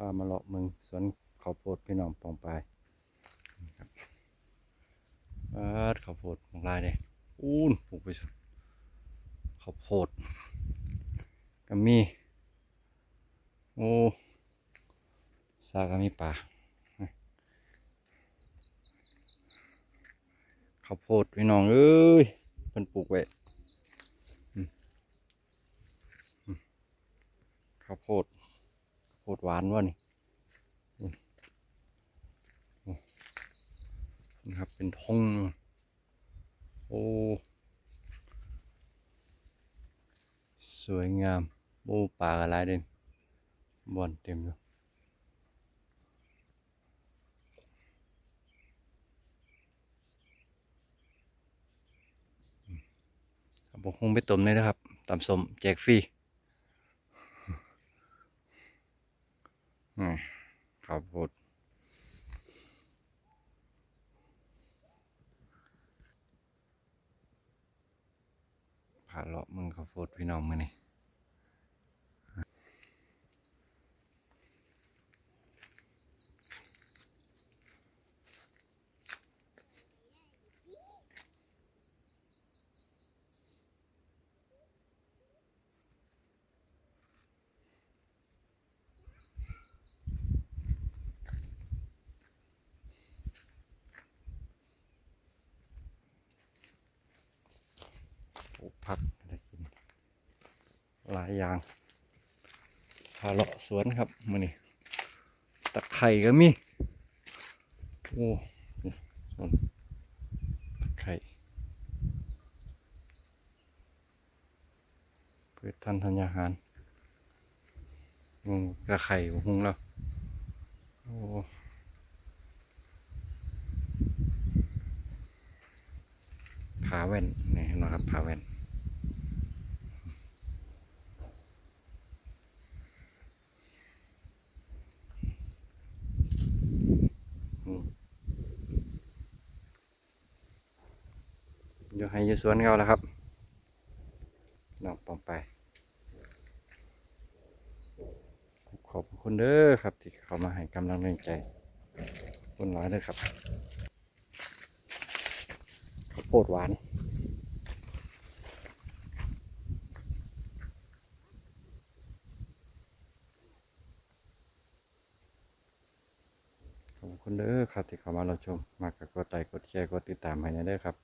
พามาเลาะเมืองสวนข้าวโพดพี่น้องปองปายครับเอิดข้าวโพดของลายเลยอู้นปลูกไปข้าวโพดก็มีโอ้ซาก็มีป่าข้าวโพดพี่น้องเอ้ยเป็นปลูกไว้ข้าวโพด ข้าวโพดหวานวะนี่นะครับเป็นทงโอ้สวยงามโอ้ป่าอะไรเด่นบอนเต็มอยู่อืมเอาผมคงไปต้มเลยนะครับตำสมแจกฟรี อืม ข้าวโพดผ่าเลาะมึงข้าวโพดพี่น้องมานี่ ผักอะไรกินหลายอย่างพาเลาะสวนครับมานี่ตะไคร่ก็มีโอ้นี่ต้นตะไคร่เพื่อท่านธัญญาหารงงกระไข่หุงแล้วโอ้ผาแว่นนี่เห็นะครับผาแว่น ให้อยู่สวนเขาแล้วครับน้องปองไป ขอบคุณเด้อครับ ที่เข้ามาให้กำลังใจขอบคุณหลายเด้อครับข้าวโพดหวานขอบคุณเด้อครับที่เข้ามาเรับชม มากกดไลค์กดแชร์กดติดตามให้นะเด้อครับ